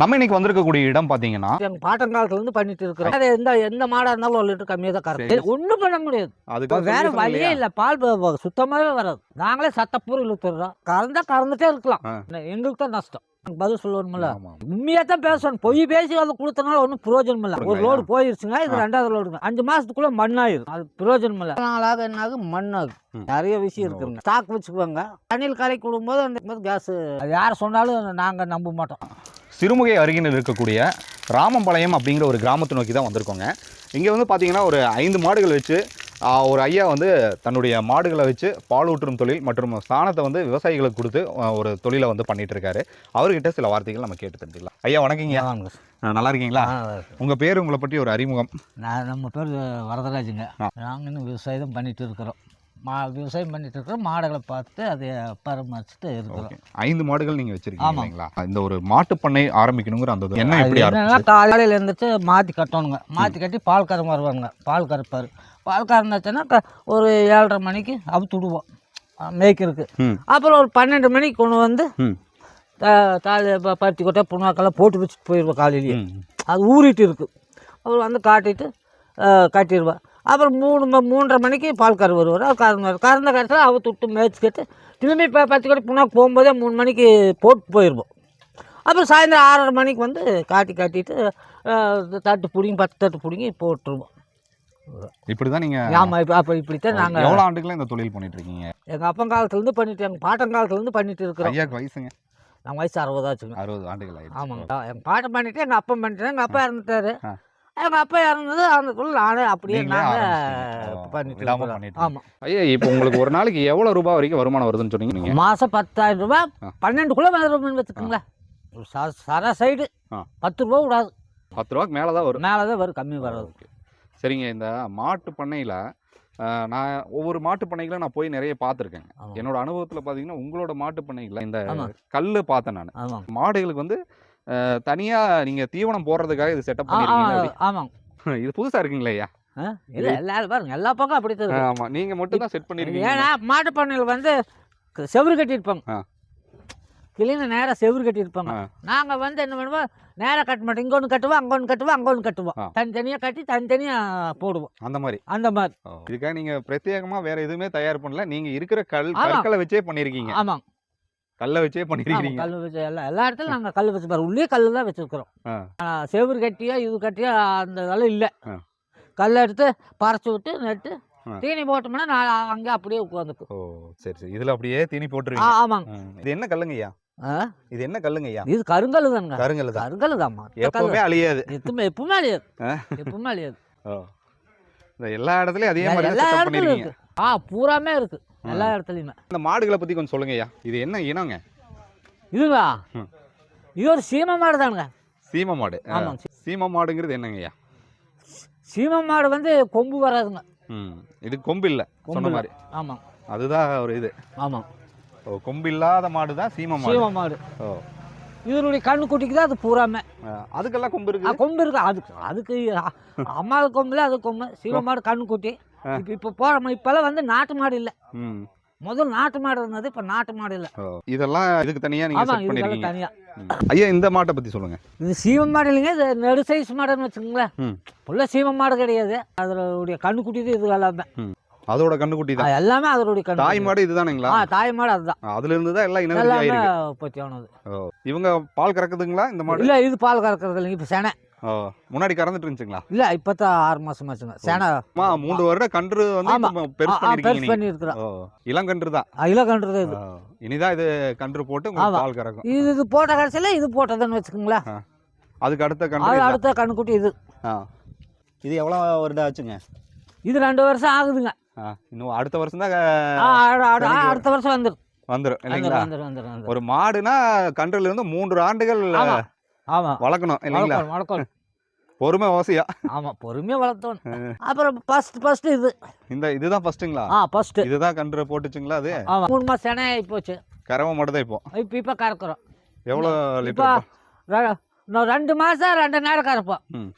நம்ம இன்னைக்கு வந்திருக்கக்கூடிய இடம் பாத்தீங்கன்னா எங்க பாட்டங்காலத்துல இருந்து பண்ணிட்டு இருக்கிறோம் அது எந்த எந்த மாடா இருந்தாலும் ஒரு லிட்டர் கம்மியா தான் சரி. கறக்கும் ஒண்ணும் பண்ண முடியாது. அதுக்கு வேற வழியே இல்ல. பால் வ- வ- சுத்தமாவே வராது. நாங்களே சத்தப்பூர் இழுத்துடுறோம் கறந்தா கறந்துட்டே இருக்கலாம். எங்களுக்கு தான் நஷ்டம். பதில் சொல்லணும்ல. உண்மையா தான் பேசணும் பொய் பேசி வந்து கொடுத்தனால ஒன்றும் பிரயோஜனம் இல்லை. ஒரு லோடு போயிருச்சுங்க இது. ரெண்டாவது லோடுங்க அஞ்சு மாசத்துக்குள்ள மண்ணாயிரும். அது பிரயோஜனம் இல்லை. நாளாக என்னாகும் மண்ணாகும். நிறைய விஷயம் இருக்குங்க ஸ்டாக் வச்சுக்குவாங்க தண்ணியில் கலக்கி விடும்போது அந்த கேஸ் அது யார் சொன்னாலும் நாங்க நம்ப மாட்டோம். சிறுமுகை அருகில் இருக்கக்கூடிய ராமம்பாளையம் அப்படிங்கிற ஒரு கிராமத்தை நோக்கி தான் வந்திருக்கோங்க. இங்கே வந்து பார்த்தீங்கன்னா ஒரு ஐந்து மாடுகள் வச்சு ஒரு ஐயா வந்து தன்னுடைய மாடுகளை வச்சு பால் ஊற்றும் தொழில் மற்றும் சாணத்தை வந்து விவசாயிகளுக்கு கொடுத்து ஒரு தொழிலை வந்து பண்ணிட்டு இருக்காரு அவர்கிட்ட சில வார்த்தைகள் நம்ம கேட்டு தெரிஞ்சுக்கலாம். ஐயா வணக்கங்க. நல்லா இருக்கீங்களா? ஆ, உங்க பேர் உங்களை பற்றி ஒரு அறிமுகம். நான் நம்ம பேர் வரதராஜுங்க. நாங்கள் இன்னும் விவசாயம் பண்ணிட்டு இருக்கிறோம். மா விவசாயம் பண்ணிட்டு இருக்கிறோம் மாடுகளை பார்த்து அதை பராமரிச்சுட்டு இருக்கிறோம். ஐந்து மாடுகள் நீங்க வச்சிருக்கீங்க ஆமாம். இல்லைங்களா? இந்த ஒரு மாட்டு பண்ணை ஆரம்பிக்கணுங்கிற அந்த என்ன எப்படி என்னன்னா காலையில் எழுந்திரிச்சு மாற்றி கட்டணுங்க. மாற்றி கட்டி பால் கறந்து வருவாங்க. பால் கறப்பார். பால் கறந்தாச்சுன்னா ஒரு ஏழரை மணிக்கு அவுத்து விடுவோம். மேய்க்கிறதுக்கு. அப்புறம் ஒரு பன்னெண்டு மணிக்கு கொண்டு வந்து தாலி பருத்தி கொட்டை புண்ணாக்கெல்லாம் போட்டு வச்சுட்டு போயிடுவோம் காலையிலேயே. அது ஊறிட்டு இருக்கு. அப்புறம் வந்து காட்டிட்டு கட்டிடுவேன் அப்புறம் மூணு மூன்றரை மணிக்கு பால் கறி வருவார். அவர் கறந்து கறந்த கறத்தில் அவுத்து விட்டு மேய்ச்சிக்கிட்டு திரும்பி இப்போ பத்து கொட்டை புண்ணாக்கு போகும்போதே மூணு மணிக்கு போட்டு போயிடுவோம் அப்புறம் சாயந்தரம் ஆறரை மணிக்கு வந்து காட்டி காட்டிட்டு தட்டு பிடிங்கி பத்து தட்டு பிடிங்கி போட்டுருவோம். இப்படிதான் நீங்க ஆமாம் இப்போ அப்போ இப்படித்தான் நாங்கள் எவ்வளவு ஆண்டுகளா இந்த தொழில் பண்ணிட்டு இருக்கீங்க எங்கள் அப்பங்காலத்துலேருந்து பண்ணிட்டு எங்கள் பாட்டங்காலத்துலேருந்து பண்ணிட்டு இருக்கிறோம். ஐயாக்கு வயசுங்க. நாங்கள் வயசு அறுபதாச்சுங்க அறுபது ஆண்டுகள் ஆமாங்க எங்கள் பாட்டன் பண்ணிட்டு எங்கள் அப்பன் பண்ணிட்டு எங்கள் அப்பா இறந்துட்டாரு. எங்கள் அப்பா இறந்தது அதுக்குள்ள நானே அப்படியே நீங்களே நாங்கள் ஆரம்பிச்சிட்டீங்க. ஓ, பண்ணிட்டு விடாம இருக்கிறோம். பண்ணிட்டு ஆமாம் ஐயா இப்போ உங்களுக்கு ஒரு நாளைக்கு எவ்வளவு ரூபாய் வரைக்கும் வருமானம் வருதுன்னு சொன்னீங்க நீங்க? மாதம் பத்தாயிரம் ரூபாய் ஆ. பன்னெண்டுக்குள்ளே வந்துருமென்னு வச்சுக்கோங்களேன் ஒரு ச- சர சைடு ஆ. பத்து ரூபா விடாது. பத்து ரூபாய்க்கு மேலே தான் வரும். மேலே தான் வரும் கம்மி வராது. ஓகே. சரிங்க இந்த மாட்டு பண்ணையில் நான் ஒவ்வொரு மாட்டு பண்ணைகளை நான் போய் நிறைய பார்த்துருக்கேங்க ஆமாம் என்னோட அனுபவத்தில் பார்த்தீங்கன்னா உங்களோட மாட்டு பண்ணைகளில் இந்த ஆமாம் கல் பார்த்தேன் நான். ஆமாம் மாடுகளுக்கு வந்து தனியா நீங்க தீவனம் போடுறதுக்காக இது செட்டப் பண்ணிருக்கீங்க ஆமாம் இது புதுசா இருக்குங்களா ஐயா இல்லை எல்லாரும் பாருங்க எல்லா பக்கம் அப்படி. ஆமா நீங்க மட்டும் தான் செட் பண்ணிருக்கீங்க ஏன்னா மாட்டு பண்ணையில் வந்து செவுரு கட்டியிருப்பாங்க ஆ. கிளீன நேராக செவுரு கட்டியிருப்பாங்க ஆ. நாங்கள் வந்து என்ன பண்ணுவோம் நேராக கட்ட மாட்டோம் இங்கே ஒன்று கட்டுவோம் அங்கே ஒன்று கட்டுவோம் அங்கே ஒன்று கட்டுவோம். தனித்தனியாக கட்டி தனித்தனியாக போடுவோம் அந்த மாதிரி அந்த மாதிரி. இதுக்காக நீங்க பிரத்யேகமா வேற எதுவுமே தயார் பண்ணல நீங்க இருக்கிற கல். கற்களை வச்சே பண்ணிருக்கீங்க ஆமாம் கல்லை வச்சே பண்ணிருக்கீங்க கல் வச்சு எல்லா எல்லா இடத்துலையும் நாங்கள் கல் வச்சு பாரு உள்ளே கல் தான் வச்சுருக்குறோம். செவுரு கட்டியா இது கட்டியா அந்த இதெல்லாம் இல்லை. ஆ. கல் எடுத்து பறச்சு விட்டு நட்டு. தீனி போட்டோம்னா நான் அங்கே அப்படியே உட்காந்துக்கும். ஓ சரி சரி. இதுல அப்படியே தீனி ஆ போட்டுருவீங்க ஆமாங்க. இது என்ன கல்லுங்க ஐயா ஆ? இது என்ன கல்லுங்க ஐயா இது கருங்கல் தானுங்க கருங்கல் தான். கருங்கல் தான்மா எப்பவுமே அழியாது. எப்பவுமே எப்பவுமே அழியாது. எப்பவுமே அழியாது. எல்லா இடத்துலயும் அதே மாதிரி எல்லா இடத்துலையும் ஆ பூராமே இருக்கு. எல்லா இடத்துலையுமே. இந்த மாடுகளை பத்தி கொஞ்சம் சொல்லுங்க ஐயா. இது என்ன இனங்க? ம். இது ஒரு சீம மாடு தானுங்க. சீம மாடு. ஆமாங்க சீம மாடுங்கிறது என்னங்க ஐயா? சீம மாடு வந்து கொம்பு வராதுங்க. ம். இது கொம்பு இல்ல சொன்ன. மாதிரி. ஆமாம் அதுதான் ஒரு இது. ஆமாம் ஓ கொம்பு இல்லாத மாடு தான் சீம மாடு. சீம மாடு. ஓ. இதனுடைய கண்ணு குட்டிக்கு தான் அது பூராமே. அதுக்கெல்லாம் கொம்பு இருக்கு? கொம்பு இருக்கு. அதுக்கு அதுக்கு அ- அம்மாவுக்கு கொம்புல அது கொம்பு. சீம மாடு கண்ணு குட்டி. இப்போ இப்போ போகிற இப்போல்லாம் வந்து நாட்டு மாடு இல்லை. முதல் நாட்டு மாடு இருந்தது இப்போ நாட்டு மாடு இல்லை. இதெல்லாம் இதுக்கு தனியா நீங்க ஆமாம் செட் பண்ணிருக்கீங்க. தனியாக. ஐயா இந்த மாட்டை பத்தி சொல்லுங்க. இது சீம மாடு இல்லைங்க இது நெடு சைஸ் மாடுன்னு வச்சுக்கோங்களேன். ஃபுல்லாக சீம மாடு கிடையாது. அதனுடைய கண்ணு குட்டி தான் இது எல்லாமே. அதோட கண்ணுக்குட்டி தான். எல்லாமே அதனுடைய கண்ணு தாய் மாடு இதுதானுங்களா? ஆ தாய் மாடு அதுதான். அதுல இருந்து தான் எல்லாம் இனவெளி ஆயிருக்கு பற்றியானது ஓ இவங்க பால் கறக்குதுங்களா இந்த மாடு? இல்லை இது பால் கறக்கிறது இல்லைங்க இப்போ செனை. ஓ முன்னாடி கறந்துட்டு இருந்துச்சுங்களா இல்லை இப்போ தான் ஆறு மாதம் ஆச்சுங்க. செனை அம்மா மூன்று வருட கன்று வந்து பெருசு பண்ணி இருக்கிறோம் இளங்கன்று தான். இல கன்றுது இது. இனிதான் இது கன்று போட்டு. பால் கறக்கும். இது இது போட்ட கடைசியில் இது போட்டதுன்னு வச்சுக்கோங்களேன் அதுக்கு அடுத்த கன்று அடுத்த கண்ணுக்குட்டி இது. இது எவ்வளோ வருடம் ஆச்சுங்க? இது ரெண்டு வருஷம் ஆகுதுங்க. இன்னும் அடுத்த வருஷம் தான் அடுத்த வருஷம் வந்துடும் வந்துடும் இல்லைங்களா? வந்துடும் வந்துடும் வந்துடும் ஒரு மாடுனா கன்றுல இருந்து மூன்று ஆண்டுகள் ஆமா. ஆமாம் வளர்க்கணும் இல்லைங்களா? வளர்க்கணும் வளர்க்கணும். பொறுமை அவசியம். ஆமாம் பொறுமையாக வளர்த்தோம் அப்புறம் ஃபஸ்ட் ஃபஸ்ட்டு இது. இந்த இதுதான் ஃபர்ஸ்ட்டுங்களா ஆ ஃபஸ்ட்டு இதுதான் கன்று போட்டுச்சுங்களா அது? ஆமாம் மூணு மாதம் செனை ஆகி போச்சு. கறவை மட்டும் இப்போ? இப்போ இப்போ கறக்குறோம். எவ்வளோ லிட்டர் இன்னும் ரெண்டு மாதம் ரெண்டு நேரம் கறப்போம். ம்.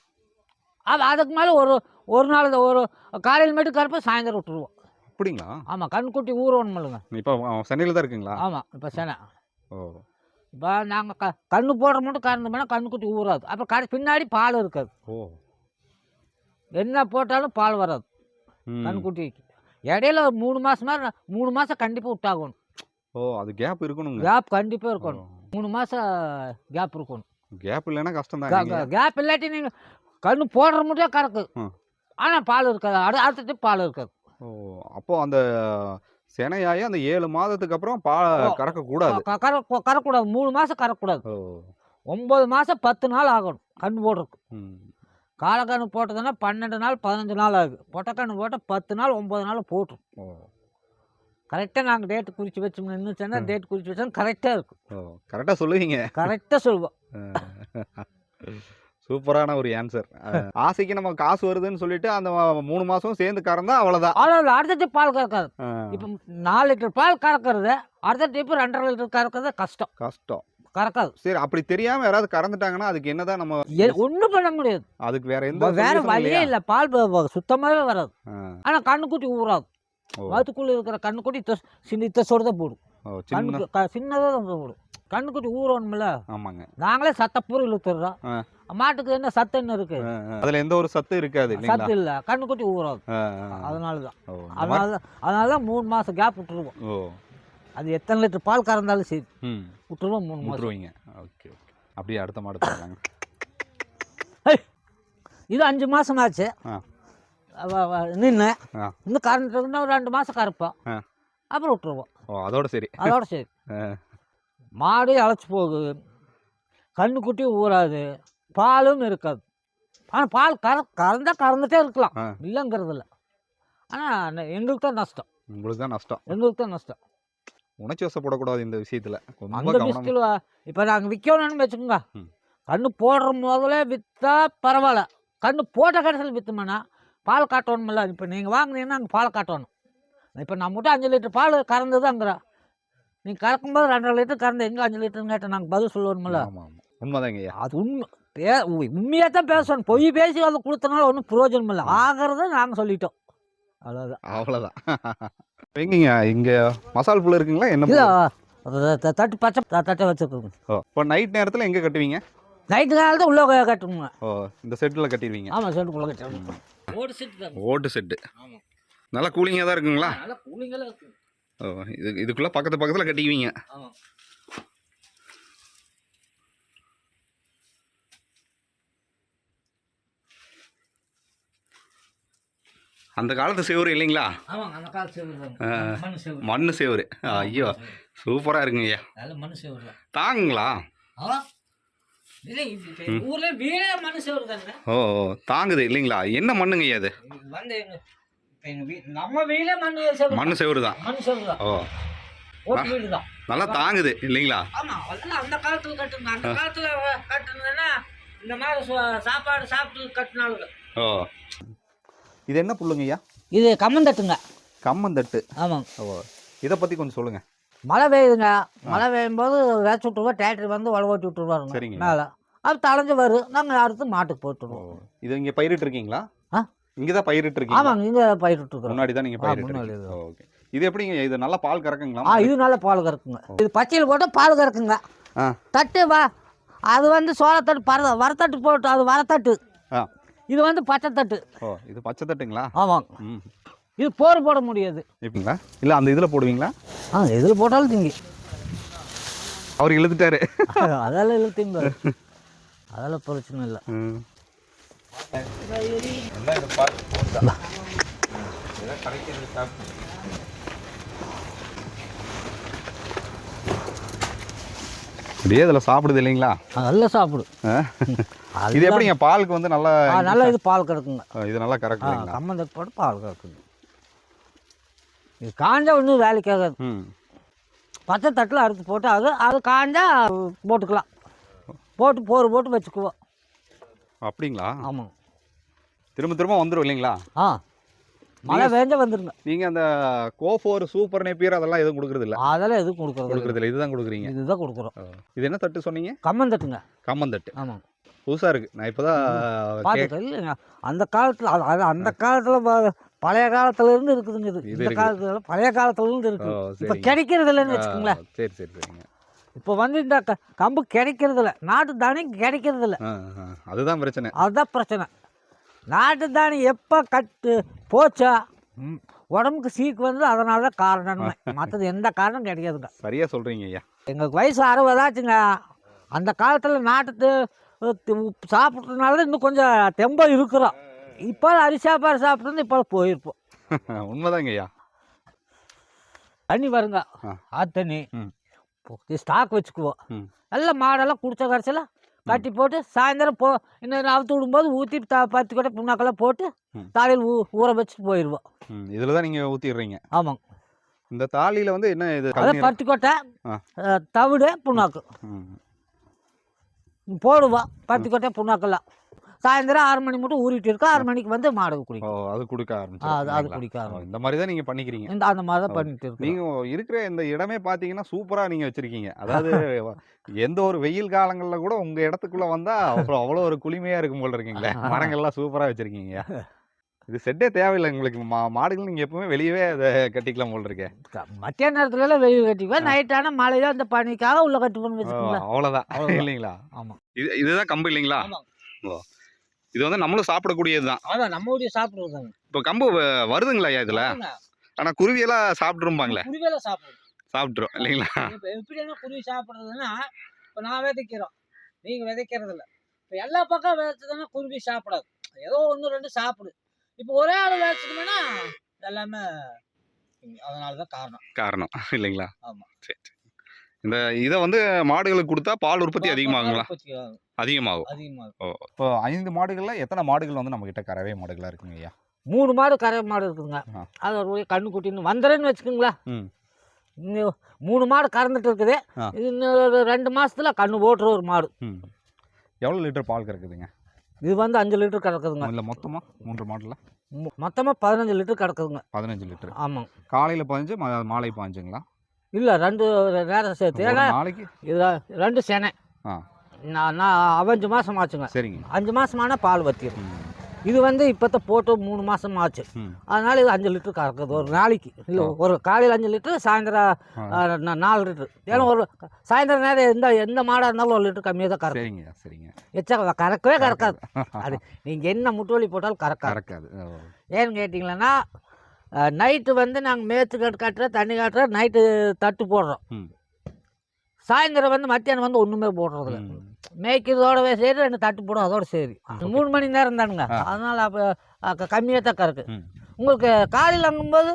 அது அதுக்கு மேலே ஒரு ஒரு நாள் ஒரு காலையில் மட்டும் கறப்போம் சாயந்தரம் விட்டுருவோம். அப்படிங்களா? ஆமாம் கண்குட்டி ஊறணும் இல்லைங்க இப்போ சென்னையில் தான் இருக்குங்களா? ஆமாம் இப்போ செனை. ஓ. இப்போ நாங்கள் க கண்ணு போடுற மட்டும் கறந்தோம்னா கண்ணுக்குட்டி ஊறாது. அப்புறம் கடை பின்னாடி பால் இருக்காது. ஓ. என்ன போட்டாலும் பால் வராது. கண்ணுக்குட்டிக்கு இடையில ஒரு மூணு மாதமா மூணு மாதம் கண்டிப்பாக விட்டாகணும். ஓ அது கேப் இருக்கணுங்க. கேப் கண்டிப்பாக இருக்கணும். மூணு மாதம் கேப் இருக்கணும். கேப் இல்லைன்னா கஷ்டம் தான் கேப் இல்லாட்டி நீங்கள் கண்ணு போடுற மட்டும் கறக்கு. ஆனால் பால் இருக்காது. அடு அடுத்த trip பால் இருக்காது. ஓ அப்போ அந்த செனையாயி அந்த ஏழு மாதத்துக்கு அப்புறம் பா கறக்க கூடாது க- கற கறக்கூடாது மூணு மாதம் கறக்கூடாது ஒம்பது மாதம் பத்து நாள் ஆகணும் கண்ணு போடுறதுக்கு ம். காலக்கண்ணு போட்டதுன்னா பன்னெண்டு நாள் பதினஞ்சு நாள் ஆகுது. பொட்டக்கண்ணு போட்டால் பத்து நாள் ஒம்பது நாள் போட்டும் ஓ. கரெக்டாக நாங்கள் டேட்டு குறித்து வச்சோம்னு இருந்துச்சுன்னா டேட் குறித்து வச்சோம் கரெக்டாக இருக்கும். கரெக்டாக சொல்லுவீங்க. கரெக்டாக சொல்லுவோம். சூப்பரான ஒரு ஆன்சர் ஆசைக்கு நம்ம காசு வருதுன்னு சொல்லிட்டு அந்த மூணு மாசம் சேர்ந்து கறந்தா அவ்வளவுதான். அவ்வளோ அடுத்த டிப் பால் கறக்காது. இப்போ நாலு லிட்டர் பால் கறக்கிறது அடுத்த டிப்பு ரெண்டரை லிட்டர் கறக்கிறது கஷ்டம். கஷ்டம். கறக்காது. சரி அப்படி தெரியாம யாராவது கறந்துட்டாங்கன்னா அதுக்கு என்னதான் நம்ம ஒன்றும் பண்ண முடியாது. அதுக்கு வேற எந்த வேற வழியே? இல்லை. பால் வ- வ- சுத்தமாகவே வராது. ஆ, ஆனால் கண்ணுக்குட்டி ஊறாது. வயிற்றுக்குள்ளே இருக்கிற கண்ணுக்குட்டி இத்த- சின்ன இத்தசோடு தான் போடும். சின்னதாக தான் போடும். கண்ணுக்குட்டி ஊறணும்ல? ஆமாங்க. நாங்களே சத்தப்பூர் இழுத்துடுறோம் ஆ. மாட்டுக்கு என்ன சத்து என்ன இருக்கு. அதுல எந்த ஒரு சத்து இருக்காது சத்து இல்லை. கண்ணுக்குட்டி ஊறாது. ஆ. அதனால தான் ஓ, இந்த அதனால மாதிரி- தான் அதனால தான் மூணு மாதம் கேப் விட்டுருவோம். அது எத்தனை லிட்டர் பால் கறந்தாலும் சரி. விட்டுருவோம் மூணு மாதம் முட்டுருவீங்க ஓகே ஓகே. அப்படியே அடுத்த மாடு பார்க்கலாங்க. இது அஞ்சு மாதம் ஆச்சு. நின்று இன்னும் கறந்துட்டு ஒரு ரெண்டு மாதம் கறப்போம். அப்புறம் விட்டுருவோம். அதோட சரி. அதோட சரி. மாடு அழைச்சி போகுது. கண்ணுக்குட்டி ஊறாது. பாலும் இருக்காது. ஆனால் பால் கற கறந்தால் கறந்துட்டே இருக்கலாம். இல்லைங்கிறது இல்லை ஆனால் எங்களுக்கு தான் நஷ்டம். உங்களுக்கு தான் நஷ்டம். எங்களுக்கு தான் நஷ்டம். உணர்ச்சி வசப்படக்கூடாது இந்த விஷயத்துல. அந்த விஷயத்தில் இப்போ நாங்கள் விற்கணும்னு வச்சுக்கோங்க. கண்ணு போடுற முதல்ல விற்றா பரவாயில்ல. கண்ணு போட்ட கடைசியில் விற்றோம்னா பால் காட்டணுமில்ல இப்போ நீங்கள் வாங்கினீங்கன்னா அங்கே பால் காட்டணும். இப்போ நான் மட்டும் அஞ்சு லிட்டர் பால் கறந்ததுங்கிற நீங்கள் கறக்கும்போது ரெண்டரை லிட்டர் கறந்து எங்கே அஞ்சு லிட்டர்னு கேட்டால் நாங்கள் பதில் சொல்லணுமில்ல ஆமா ஆமா உண்மைதாங்க அது உண்மை பே உண்மையாக தான் பேசணும் பொய் பேசி அதை கொடுத்தனால ஒன்றும் பிரயோஜனம் இல்லை ஆகிறத நாங்கள் சொல்லிட்டோம். அவ்வளோதான் அவ்வளோதான் எங்கங்க இங்க மசால் புல் இருக்குங்களா? என்ன? தட்டு பச்சை தட்டை வச்சுருக்கோங்க ஓ இப்போ நைட் நேரத்துல எங்க கட்டுவீங்க? நைட்டு காலத்தில் உள்ளே கட்டுங்க ஓ இந்த செட்டில் கட்டிடுவீங்க ஆமாம் செட்டுக்குள்ளே கட்டுங்க ஓடு செட்டு தான் ஓட்டு செட்டு ஆமாம் நல்லா கூலிங்காக தான் இருக்குங்களா? நல்லா கூலிங்கெல்லாம் இருக்கு. ஓ இது இதுக்குள்ள பக்கத்து பக்கத்துல கட்டிக்குவீங்க. அந்த காலத்து செவுரு இல்லைங்களா? மண் செவுரு ஐயோ சூப்பரா இருக்குங்க ஐயா. நல்ல மண் தான். தாங்குங்களா? ஓ தாங்குது இல்லைங்களா? என்ன மண்ணுங்க ஐயா அது? இப்போ எங்கள் வீ நம்ம வீடே மண் செவ்வறு மண் செவுரு தான் மண் செவ்வறு தான் ஓ. ஓட்டு வீடு தான் நல்லா தாங்குது இல்லைங்களா? ஆமாம் அதெல்லாம் அந்த காலத்தில் கட்டுங்க அந்த காலத்தில் கட்டுனதுன்னா இந்த மாதிரி சாப்பாடு சாப்பிட்டு கட்டினாலுங்க ஓ. இது என்ன புல்லுங்க ஐயா? இது கம்மந்தட்டுங்க. கம்மந்தட்டு. ஆமாங்க. ஓ இதை பத்தி கொஞ்சம் சொல்லுங்க. மழை பெய்யுதுங்க. மழை பெய்யும் போது விதைச்சி விட்ருவோம் டிராக்டர் வந்து உழவு ஓட்டி விட்டுருவாருங்க. சரிங்க. மேலே. அது தளைஞ்சு வரும். நாங்கள் அறுத்து மாட்டுக்கு போட்டுருவோம். இது இங்க பயிரிட்டு இருக்கீங்களா? இங்க தான் பயிரிட்டு இருக்கீங்க? ஆமாங்க இங்கே பயிரிட்டுருக்குறோம் முன்னாடி தான் நீங்க ஆ, பயிரிட்டு. ஓகே. இது எப்படிங்க? இது நல்லா பால் கறக்குங்களா? ஆ இது நல்ல பால் கறக்குங்க. இது பச்சையில் போட்டால் பால் கறக்குங்க. ஆ. தட்டு வா அது வந்து சோளத்தட்டு பர வரத்தட்டு போட்டு அது வரத்தட்டு. ஆ. இது வந்து பச்சை தட்டு. ஓ இது பச்சை தட்டுங்களா? ஆமாங்க. இது போர் போட முடியாது. இப்படிங்களா இல்லை அந்த இதில் போடுவீங்களா? ஆ எதில் போட்டாலும் திங்கி. அவர் இழுத்துட்டாரு. அதெல்லாம் இல்லை திங்க அதெல்லாம் பிரச்சனை இல்லை. அப்படியே இதில் சாப்பிடுது இல்லைங்களா? நல்லா சாப்பிடும்? இது எப்படிங்க? பாலுக்கு வந்து நல்லா நல்லா இது பால் கறக்குங்க. இது நல்லா கறக்கு ஆ இல்லைங்களா? கம்மந்தட்டு போட்டு பால் கறக்குங்க இது காஞ்சா ஒன்றும் வேலைக்கு ஆகாது. பச்சை தட்டில் அறுத்து போட்டு அது அது காஞ்சா போட்டுக்கலாம். போட்டு போர் போட்டு வச்சுக்குவோம். அப்படிங்களா? ஆமாங்க திரும்ப திரும்ப வந்துடும் இல்லைங்களா? ஆ. மழை வேஞ்சா வந்துருங்க. நீங்கள் அந்த கோஃபோர் சூப்பர் நேப்பியர் அதெல்லாம் எதுவும் கொடுக்குறது இல்லை அதெல்லாம் எதுவும் கொடுக்குறது கொடுக்குறது இல்லை இதுதான் கொடுக்குறீங்க. இதுதான் கொடுக்குறோம். இது என்ன தட்டு சொன்னீங்க? கம்மந்தட்டுங்க கம்மந்தட்டு ஆமாங்க புதுசாக இருக்குது நான் இப்போ தான் இல்லைங்க. அந்த காலத்தில் அது அந்த காலத்தில் பழைய காலத்துல இருந்து இருக்குதுங்க இது. இந்த இருக்குது. காலத்துல பழைய காலத்துல இருந்து ஓ இருக்கு. இப்போ கிடைக்கிறது இல்லைன்னு வச்சுக்கோங்களேன். சரி சரி சரிங்க. இப்போ வந்து இந்த க கம்பு கிடைக்கிறதில்ல. நாட்டு தானியம் கிடைக்கிறதில்ல. அதுதான் பிரச்சனை. அதுதான் பிரச்சனை. நாட்டு தானியம் எப்போ கட்டு போச்சா? உடம்புக்கு சீக்கு வந்து அதனால தான் காரணமே மற்றது எந்த காரணம் கிடைக்காதுங்க சரியா சொல்றீங்க ஐயா. எங்களுக்கு வயசு அறுபதாச்சுங்க அந்த காலத்தில் நாட்டு சாப்பிட்றதுனால தான் இன்னும் கொஞ்சம் தெம்பம் இருக்கிறோம். இப்போ அரிசி சாப்பாடு சாப்பிட்றது இப்போ போயிருப்போம். உண்மைதாங்க ஐயா. தண்ணி வருங்க. ஆ. ஸ்டாக் வச்சுக்குவோம். ம். நல்ல மாடெல்லாம் குடிச்ச கடைசியில் கட்டி போட்டு சாயந்தரம் போ இன்னும் அவுத்து விடும்போது ஊற்றி த பத்து கூட புண்ணாக்கெல்லாம் போட்டு. தாலியில் ஊ ஊற வச்சுட்டு போயிடுவோம். இதில் தான் நீங்கள் ஊற்றிடுறீங்க ஆமாங்க. இந்த தாலியில் வந்து என்ன இது அதை கழுநீர் பருத்தி கொட்டை தவிடு புண்ணாக்கு. போடுவோம். பருத்தி கொட்டை புண்ணாக்கெல்லாம். சாயந்தரம் ஆறு மணி மட்டும் ஊறிட்டு இருக்கோம் ஆறு மணிக்கு வந்து மாடு ஓ குடிக்கும் அது கொடுக்க ஆ, அது அது ஆரம்பிச்சு குடிக்க ஆரம்பிக்கும் இந்த மாதிரி தான் நீங்கள் பண்ணிக்கிறீங்க. இந்த அந்த மாதிரி தான் ஓ. பண்ணிட்டு இருக்கோம் நீங்கள் இருக்கிற இந்த இடமே பார்த்தீங்கன்னா சூப்பராக நீங்கள் வச்சுருக்கீங்க. அதாவது எந்த ஒரு வெயில் காலங்களில் கூட உங்கள் இடத்துக்குள்ளே வந்தால் அப்புறம் அவ்வளோ ஒரு குளிமையாக இருக்கும் போல இருக்கீங்களே. மரங்கள்லாம் சூப்பராக வச்சுருக்கீங்க. இது செட்டே தேவையில்லை உங்களுக்கு. மா மாடுகள் நீங்கள் எப்பவுமே வெளியவே அதை கட்டிக்கலாம் போல இருக்கே. க- மத்தியான நேரத்துல எல்லாம் வெயில் கட்டிக்குவேன் நைட்டான மழையில அந்த பனிக்காக உள்ள கட்டுவோம்னு வச்சுக்கோங்களேன். அவ்வளோதான் அவ்வளவுதான். இல்லைங்களா? ஆமாம் இது இதுதான் கம்பு இல்லைங்களா? ஆமாம் இது வந்து நம்மளும் சாப்பிடக்கூடியது தான் அதான் நம்ம ஊதிய சாப்பிடுவோம் இப்போ கம்பு வருதுங்களா ஐயா இதில்? ஆனால் குருவியெல்லாம் சாப்பிட்ருப்பாங்களே குருவியில சாப்பிடுவோம். சாப்பிட்ரும் இல்லைங்களா? இப்போ எப்படின்னா குருவி சாப்பிட்றதுன்னா இப்போ நான் விதைக்கிறோம். நீங்கள் விதைக்கிறது இல்லை இப்போ எல்லா பக்கம் விதைச்சதுன்னா குருவி சாப்பிடாது. ஏதோ ஒன்று ரெண்டு சாப்பிடு. இப்போ ஒரே ஆள் விதைச்சதுன்னா எல்லாமே அதனால தான் காரணம். காரணம் இல்லைங்களா? ஆமா. சரி சரி. இந்த இதை வந்து மாடுகளுக்கு கொடுத்தா பால் உற்பத்தி அதிகமாகுங்களா. அதிகமாகும். அதிகமாகும். ஓ. இப்போ ஐந்து மாடுகளில் எத்தனை மாடுகள் வந்து நம்ம கிட்ட கறவை மாடுகளாக இருக்குங்க ஐயா? மூணு மாடு கரை மாடு இருக்குதுங்க. அது ஒரு கண்ணு குட்டின்னு வந்துடுறேன்னு வச்சுக்கோங்களேன் ம். இன்னும் மூணு மாடு கறந்துட்டு இருக்குது. இன்னும் ஒரு ரெண்டு மாசத்துல கண்ணு ஓட்டுற ஒரு மாடு. ம். எவ்வளோ லிட்டர் பால் கறக்குதுங்க? இது வந்து அஞ்சு லிட்டர் கிடக்குதுங்க இல்லை மொத்தமாக மூன்று மாடலில் மொ- மொத்தமா பதினஞ்சு லிட்டர் கிடக்குதுங்க பதினஞ்சு லிட்டர். ஆமாங்க. காலையில் பாஞ்சு மா- மாலை பாஞ்சுங்களா? இல்லை ரெண்டு நேரம் சேர்த்து. ஏன்னா இது ரெண்டு செனை. நான் நான் அவஞ்சு மாதம் ஆச்சுங்க. சரிங்க. அஞ்சு மாதமான பால் வத்திடும் ம். இது வந்து இப்போத்த போட்டு மூணு மாதம் ஆச்சு. அதனால இது அஞ்சு லிட்டர் கறக்குது ஒரு நாளைக்கு. இல்லை ஒரு காலையில் அஞ்சு லிட்டர் சாயந்தரம் நாலு லிட்டர். ஏன்னா ஒரு சாயந்தரம் நேரம் எந்த எந்த மாடாக இருந்தாலும் ஒரு லிட்டர் கம்மியாக தான் கறக்கும். சரிங்க எச்சா கறக்கவே கறக்காது. அது நீங்கள் என்ன முட்டுவலி போட்டாலும் கறக்காது. ஏன்னு கேட்டிங்களன்னா நைட்டு வந்து நாங்கள் மேய்த்து கட்டு கட்டுற தண்ணி காட்டுற நைட்டு தட்டு போடுறோம். சாயந்தரம் வந்து மத்தியானம் வந்து ஒன்றுமே போடுறதில்ல. ம். மேய்க்கிறதோடவே சரி ரெண்டு தட்டு போடும் அதோட சரி. மூணு மணி நேரம் தானுங்க. அதனால் அப்போ கம்மியாக தான் கறக்கு. உங்களுக்கு காலையில் அங்கும்போது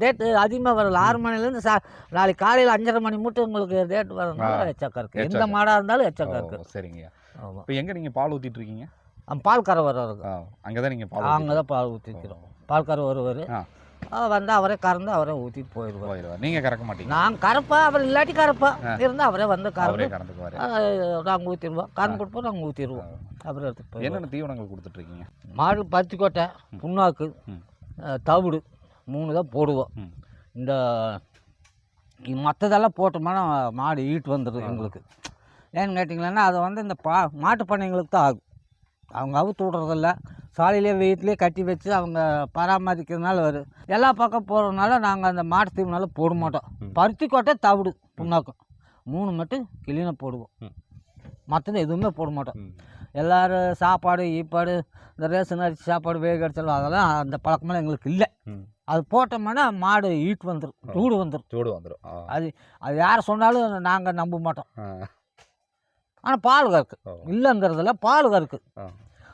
டேட்டு அதிகமாக வரல. ஆறு மணிலேருந்து சா நாளைக்கு காலையில் அஞ்சரை மணி மட்டும் உங்களுக்கு டேட் வரதுனால ஆ. எச்சா கறக்கு. எச்சா எந்த. மாடாக இருந்தாலும் எச்சா ஓ, கறக்கு. சரிங்கய்யா ஆமாம் இப்போ எங்கே நீங்கள் பால் ஊற்றிட்டு இருக்கீங்க? பால் கரை ஆ அங்கே தான் நீங்கள் பால் அங்கே தான் பால் ஊற்றிக்கிறோம் பால் கரை வருவார் வந்து அவரே கறந்து அவரே ஊற்றிட்டு போயிடுவார். போயிடுவார். நீங்கள் கறக்க மாட்டீங்க. நான் கறப்பா அவர் இல்லாட்டி கறப்பா. ஆ. இருந்து அவரே வந்து கறந்து நாங்கள் ஊற்றிடுவோம் கறந்து கொடுப்போம் நாங்கள் ஊற்றிடுவோம் அப்புறம் எடுத்துட்டு போய் என்னென்ன தீவனங்கள் கொடுத்துட்டு இருக்கீங்க மாடு பருத்தி கொட்டை புண்ணாக்கு தவிடு மூணு தான் போடுவோம். இந்த மற்றதெல்லாம் போட்டோம்னா மாடு ஈட்டு வந்துடுது. எங்களுக்கு. ஏன்னு கேட்டிங்களன்னா அது வந்து இந்த பா மாட்டு பண்ணைங்களுக்கு தான் ஆகும். அவங்க அவுத்து விட்றதில்ல. சாலையிலே வீட்டிலே கட்டி வச்சு அவங்க பராமரிக்கிறதுனால வரும். எல்லா பக்கம் போகிறதுனால நாங்கள் அந்த மாட்டு தீவனால போட மாட்டோம். பருத்தி கொட்டை தவிடு புண்ணாக்கும் மூணு மட்டும் கிளீனாக போடுவோம். மற்றது எதுவுமே போட மாட்டோம். எல்லோரும் சாப்பாடு ஈப்பாடு இந்த ரேஷன் அரிசி சாப்பாடு வேக அடிச்சாலும் அதெல்லாம் அந்த பழக்கமெல்லாம் எங்களுக்கு இல்லை. அது போட்டோம்னா மாடு ஈட்டு வந்துடும் சூடு வந்துடும் சூடு வந்துடும் அது அது யார் சொன்னாலும் நாங்கள் நம்ப மாட்டோம். ஆனால் பால் கறக்கு. இல்லைங்கிறதுல பால் கறக்கு.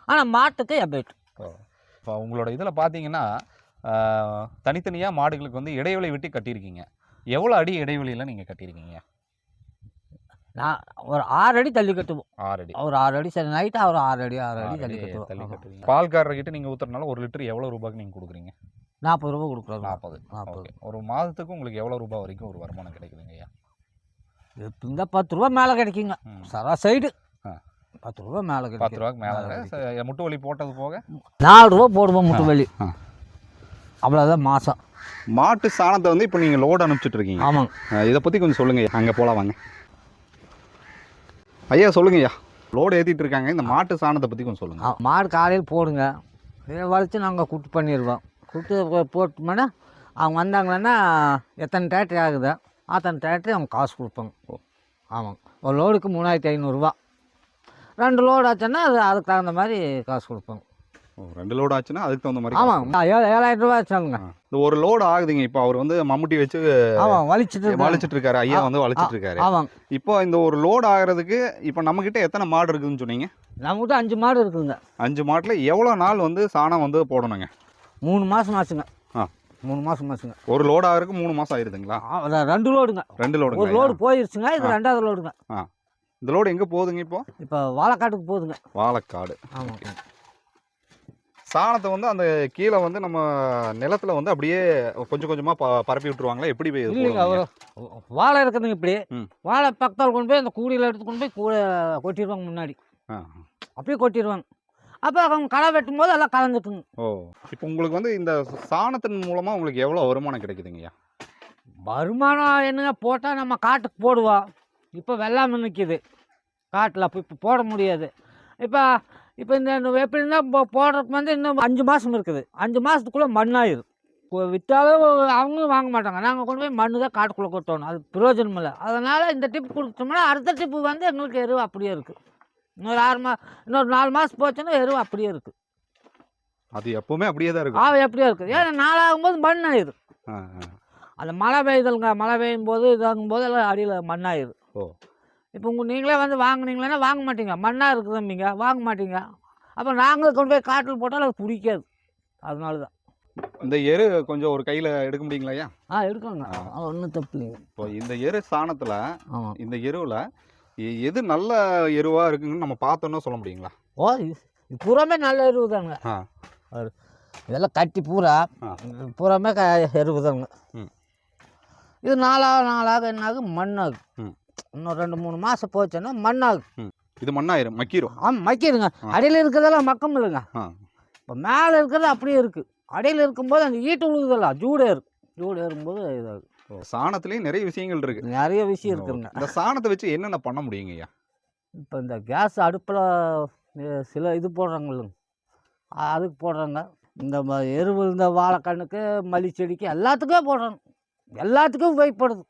ஆனால் மாட்டுக்கு எபேட் ஓ. இப்போ உங்களோட இதில் பார்த்தீங்கன்னா தனித்தனியாக மாடுகளுக்கு வந்து இடைவெளி விட்டு கட்டியிருக்கீங்க. எவ்வளோ அடி இடைவெளியில் நீங்கள் கட்டியிருக்கீங்க? நான் ஒரு ஆறு அடி தள்ளி கட்டுவோம். ஆறு அடி. ஒரு ஆறு அடி சரி நைட்டு ஒரு ஆறு அடி ஆறு அடி தள்ளி கட்டுவோம். தள்ளி. கட்டுவீங்க. பால்காரர்கிட்ட நீங்கள் ஊற்றுறதுனால ஒரு லிட்டர் எவ்வளோ ரூபாய்க்கு நீங்கள் கொடுக்குறீங்க? நாற்பது ரூபா கொடுக்குறோம். நாற்பது நாற்பது ஒரு மாதத்துக்கு உங்களுக்கு எவ்வளோ ரூபாய் வரைக்கும் ஒரு வருமானம் கிடைக்குதுங்க ஐயா இந்த பத்து ரூபா மேலே கிடைக்குங்க. ம். சராசைடு ஆ. பத்து ரூபா மேலே பத்து ரூபாய்க்கு மேலே. முட்டு வலி போட்டது போக? நாலு ரூபா போடுவோம் முட்டு வலி. அவ்வளோதான் மாதம் மாட்டு சாணத்தை வந்து இப்போ நீங்கள் லோடு அனுப்பிச்சிட்டு இருக்கீங்க. ஆமாங்க. இதை பற்றி கொஞ்சம் சொல்லுங்க அங்கே போகலாம் வாங்க. ஐயா சொல்லுங்க ஐயா. லோடு ஏற்றிட்டு இருக்காங்க. இந்த மாட்டு சாணத்தை பற்றி கொஞ்சம் சொல்லுங்க. ஆ, மாடு காலையில் போடுங்க. இதை வளைச்சு நாங்கள் குட்டு பண்ணிடுவோம். குட்டு போட்டோம்னா அவங்க வந்தாங்கன்னா எத்தனை டேட்டரி ஆகுதோ அத்தனை டேட்டரி அவங்க காசு கொடுப்பாங்க. ஆமாங்க. ஒரு லோடுக்கு மூணாயிரத்தி ஐநூறுரூவா ரெண்டு லோடு ஆச்சுன்னா அது அதுக்கு தகுந்த மாதிரி காசு கொடுப்பாங்க ஓ, ரெண்டு லோடு ஆச்சுன்னா அதுக்கு தகுந்த மாதிரி ஏழு ஏழாயிரம் ரூபா ஆச்சாங்க ஆ. இந்த ஒரு லோடு ஆகுதுங்க. இப்போ அவர் வந்து மம்முட்டி வச்சு ஆமாம் வலிச்சிட்டு. வலிச்சிட்டு இருக்காரு. ஐயா வந்து வலிச்சிட்டு இருக்காரு. ஆமாங்க இப்போ இந்த ஒரு லோடு ஆகிறதுக்கு இப்போ நம்ம கிட்ட எத்தனை மாடு இருக்குதுன்னு சொன்னீங்க? நம்மகிட்ட அஞ்சு மாடு இருக்குங்க அஞ்சு மாட்டுல எவ்வளோ நாள் வந்து சாணம் வந்து போடணுங்க? மூணு மாதம் ஆச்சுங்க. ஆ. மூணு மாதம் ஆச்சுங்க. ஒரு லோடு ஆகிறதுக்கு மூணு மாசம் ஆயிருதுங்களா? ஆ, அதான் ரெண்டு லோடுங்க ரெண்டு ஒரு லோடு லோடு போயிருச்சுங்க இது ஆ. ரெண்டாவது லோடுங்க இந்த லோடு எங்க போகுதுங்க இப்போ? இப்போ வாழைக்காட்டுக்கு போகுதுங்க. வாழைக்காடு. ஆமாங்க சாணத்தை வந்து அந்த கீழே வந்து நம்ம நிலத்துல வந்து அப்படியே கொஞ்சம் கொஞ்சமா ப- பரப்பி விட்டுருவாங்களா? எப்படி போய் வாழை இருக்குதுங்க இப்படி. வாழை பக்கத்தால் கொண்டு போய் அந்த கூடையில் எடுத்து கொண்டு போய் கூட கொட்டிடுவாங்க முன்னாடி. ஆ. அப்படியே கொட்டிடுவாங்க அப்போ அவங்க களை வெட்டும் போது எல்லாம் கலந்துக்குங்க. ஓ. இப்போ உங்களுக்கு வந்து இந்த சாணத்தின் மூலமா உங்களுக்கு எவ்வளவு வருமானம் கிடைக்குதுங்கய்யா? வருமானம் என்னங்க போட்டால் நம்ம காட்டுக்கு போடுவோம். இப்போ வெள்ளாமை நிற்கிது காட்டில் அப்போ இப்போ போட முடியாது. இப்போ இப்போ இந்த எப்படின்னா இப்போ போடுறதுக்கு வந்து இன்னும் அஞ்சு மாதம் இருக்குது. அஞ்சு மாதத்துக்குள்ளே மண்ணாயிரும். விற்றாலும் அவங்களும் வாங்க மாட்டாங்க. நாங்கள் கொண்டு போய் மண்ணு தான் காட்டுக்குள்ளே கொட்டணும் அது பிரயோஜனம் இல்லை. அதனால் இந்த டிப் கொடுத்தோம்னா அடுத்த டிப்பு வந்து எங்களுக்கு எருவு அப்படியே இருக்குது இன்னொரு ஆறு மா இன்னொரு நாலு மாதம் போச்சுன்னா எருவு அப்படியே இருக்குது அது எப்பவுமே அப்படியே தான் இருக்கும். ஆவி அப்படியே இருக்குது ஏன்னா நாளாகும்போது மண் ஆயிரும் ஆ, ஆ. அந்த மழை பெய்யுதலுங்க மழை பெய்யும் போது இதாகும் போது எல்லாம் அடியில் மண்ணாயிரும். ஓ. இப்போ உங்கள் நீங்களே வந்து வாங்குனீங்களேன்னா வாங்க மாட்டீங்க. மண்ணாக இருக்குதும்பீங்க வாங்க மாட்டீங்க. அப்போ நாங்கள் கொண்டு போய் காட்டில் போட்டால் அது பிடிக்காது. அதனால தான். இந்த எரு கொஞ்சம் ஒரு கையில எடுக்க முடியுங்களா ஐயா? ஆ எடுக்கோங்க ஒன்றும் தப்பு இல்லைங்க. இப்போ இந்த எரு சாணத்துல இந்த எருவுல எது நல்ல எருவா இருக்குங்கன்னு நம்ம பார்த்தோன்னா சொல்ல முடியுங்களா? ஓ பூராமே நல்ல எருவு தாங்க. இதெல்லாம் கட்டி பூரா பூராமே க எருவு தாங்க. ம். இது நாளாக நாளாக என்னாகும் மண்ணாகும். ம். இன்னும் ரெண்டு மூணு மாதம் போச்சுன்னா மண்ணாகும். இது மண்ணாயிரும் மக்கிரும். ஆ. அடியில் இருக்கிறதெல்லாம் மக்கம் இல்லைங்க. இப்போ மேலே இருக்கிறது அப்படியே இருக்குது அடியில் இருக்கும்போது அந்த ஈட்டு உழுகுதல்ல ஜூடு ஏறும் ஜூடு ஏறும்போது இதாகும். சாணத்துலயும் நிறைய விஷயங்கள் இருக்கு. நிறைய விஷயம் இருக்குங்க. இந்த சாணத்தை வச்சு என்னென்ன பண்ண முடியுங்க ஐயா? இப்போ இந்த கேஸ் அடுப்பில் சில இது போடுறாங்க அதுக்கு போடுறாங்க. இந்த எருவு இந்த வாழைக்கண்ணுக்கு மல்லி செடிக்கு எல்லாத்துக்குமே போடுறாங்க. எல்லாத்துக்கும் உபயோகப்படுது.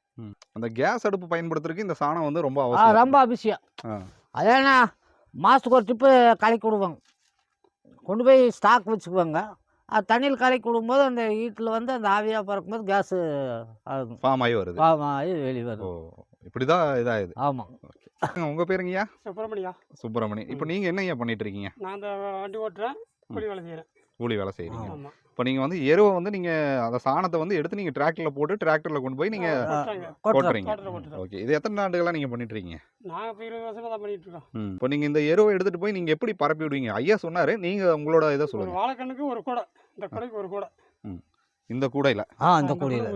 அந்த கேஸ் அடுப்பு பயன்படுத்துறதுக்கு இந்த சாணம் வந்து ரொம்ப அவசியம். ரொம்ப அவசியம். அதேண்ணா மாதத்துக்கு ஒரு ட்ரிப்பு கலக்கி விடுவாங்க. கொண்டு போய் ஸ்டாக் வச்சுக்குவாங்க. அது தண்ணியில் கலக்கி விடும்போது அந்த வீட்டில் வந்து அந்த ஆவியாக பறக்கும்போது கேஸு ஃபார்ம் ஆகி வருது. ஆமாம் வெளியே ஓ வரும் இப்படிதான் இதாகுது. ஆமாம் உங்க பேருங்கய்யா சுப்பிரமணியா. சுப்பிரமணி. இப்போ நீங்க என்ன ஐயா பண்ணிட்டு இருக்கீங்க? நான் அந்த வண்டி ஓட்டுறேன் கூலி வேலை செய்கிறேன் கூலி வேலை செய்றீங்க. ஆமாம் இப்போ நீங்க வந்து எருவை வந்து நீங்க அந்த சாணத்தை வந்து எடுத்து நீங்க டிராக்டர்ல போட்டு டிராக்டர்ல கொண்டு போய் நீங்க கொட்டுறாங்க ஓகே. இது எத்தனை ஆண்டுகளா நீங்க பண்ணிட்டு இருக்கீங்க நாங்கள் இப்போ இருபது வருஷமா தான் பண்ணிட்டு இருக்கோம் ம். இப்போ நீங்க இந்த எருவை எடுத்துட்டு போய் நீங்க எப்படி பரப்பி விடுவீங்க? ஐயா சொன்னாரு நீங்க உங்களோட இதை ஒரு சொல்லுங்க. வாழைக்கண்ணுக்கு ஒரு கூடை. இந்த கூடைக்கு ஒரு கூடை. இந்த கூடையில. ஆ அந்த கூடையில்.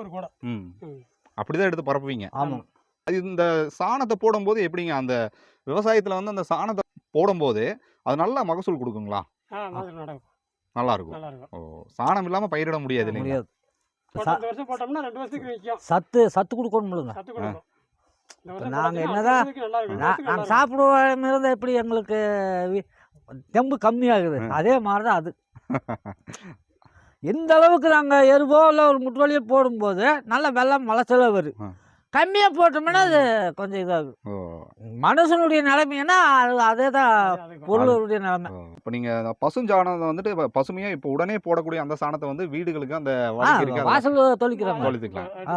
ஒரு கூடை. ம். ம். அப்படிதான் எடுத்து பரப்புவீங்க? ஆமாம். அது இந்த சாணத்தை போடும்போது எப்படிங்க? அந்த விவசாயத்துல வந்து அந்த சாணத்தை போடும்போது அது நல்ல மகசூல் கொடுக்குங்களா? நல்லா இருக்கும் ஓ சாணம் இல்லாம பயிரிட முடியாது இல்லைங்களா? முடியாது. போட்டு இந்த வருஷம் போட்டோம்னா ரெண்டு வருஷத்துக்கு நிற்கும் சத்து சத்து கொடுக்கணும்லங்க சத்து கொடுக்கும் இந்த வருஷம் நாங்க போட்டாச்சுன்னா என்னதான் நான் நாங்கள் சாப்பிடுவோம் இருந்தால் எப்படி எங்களுக்கு வி- தெம்பு கம்மியாகுது. அதே மாதிரி தான் அது. எந்த அளவுக்கு நாங்கள் எருவோ இல்லை ஒரு முட்டுவலியோ போடும்போது நல்ல வெள்ளம் விளைச்சல வரும். ஆ. கம்மியாக போட்டோம்னா அது கொஞ்சம் இதாகும் ஓ. மனுஷனுடைய நிலைமைன்னா அது அதே தான். பொருளுடைய நிலைமை. இப்போ நீங்க அந்த பசுஞ்சாணத்தை வந்துட்டு இப்ப பசுமையா இப்போ உடனே போடக்கூடிய அந்த சாணத்தை வந்து வீடுகளுக்கு அந்த வாசல் ஆ.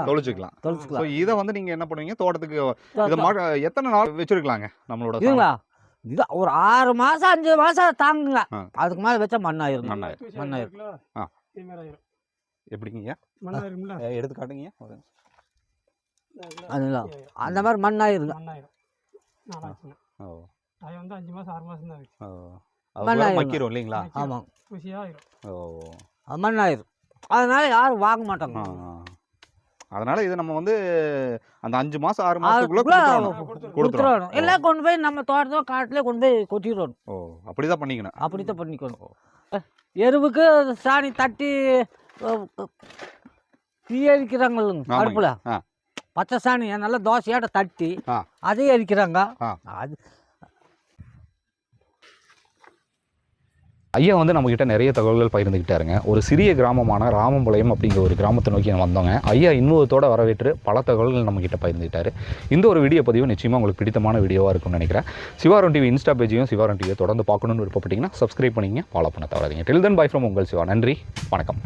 தொளிச்சுக்கலாம். ஸோ தொளிச்சுக்கலாம் இதை வந்து நீங்க என்ன பண்ணுவீங்க? தோட்டத்துக்கு இதை மா- எத்தனை நாள் வச்சிருக்கலாங்க நம்மளோட? இதுங்களா? இது ஒரு ஆறு மாதம் அஞ்சு மாதம் தாங்குங்க. அதுக்கு மேலே வச்சா மண்ணாயிரும். மண்ணாயிரும். ஆயிரும். எப்படிங்க மண்ணாயிரும்ல? எடுத்து காட்டுங்க ஒரு நிமிஷம். அதுங்களா அந்த மாதிரி மண்ணாயிரும். நாளாச்சுன்னா. ஓ. அது வந்து அஞ்சு மாசம் ஆறு மாசம் தான் இருக்கு ஓ. அது மண்ணாயிரும். மக்கிரும் இல்லைங்களா? ஆமாம் தூசியா ஆயிரும் ஓ. அது மண்ணாயிரும். அதனால யாரும் வாங்க மாட்டாங்க. அதனால இது நம்ம வந்து அந்த அஞ்சு மாசம் ஆறு மாசத்துக்குள்ள. கொடுத்துறோம் இல்லை கொண்டு போய் நம்ம தோட்டத்தோ காட்டிலே கொண்டு போய் கொட்டிடணும். ஓ அப்படிதான் பண்ணிக்கணும். அப்படித்தான் பண்ணிக்கணும். எருவுக்கு சாணி தட்டி தீ எரிக்கிறாங்கல்லுங்க ஆமாங்க. அடுப்பில். பச்சை சாணியை நல்லா தோசையாட்ட தட்டி. அதையும் எரிக்கிறாங்க. அது. ஐயா வந்து நம்மக்கிட்ட நிறைய தகவல்கள் பகிர்ந்துக்கிட்டாருங்க ஒரு சிறிய கிராமமான ராமம்பாளையம் அப்படிங்கிற ஒரு கிராமத்தை நோக்கி வந்தோங்க. ஐயா இன்னொருத்தோட வரவேற்று பல தகவல்கள் நம்மக்கிட்ட பகிர்ந்துக்கிட்டாரு இந்த ஒரு வீடியோ பதிவு நிச்சயமாக உங்களுக்கு பிடித்தமான வீடியோவாக இருக்கும்னு நினைக்கிறேன். சிவாரம் டிவி இன்ஸ்டா பேஜையும் சிவாரம் டிவியை தொடர்ந்து பார்க்கணுன்னு விருப்பப்பட்டீங்கன்னா சப்ஸ்கிரைப் பண்ணிங்க ஃபாலோ பண்ண தவறாதீங்க. டில் தென் பை ஃப்ரம் உங்கள் சிவா. நன்றி. வணக்கம்.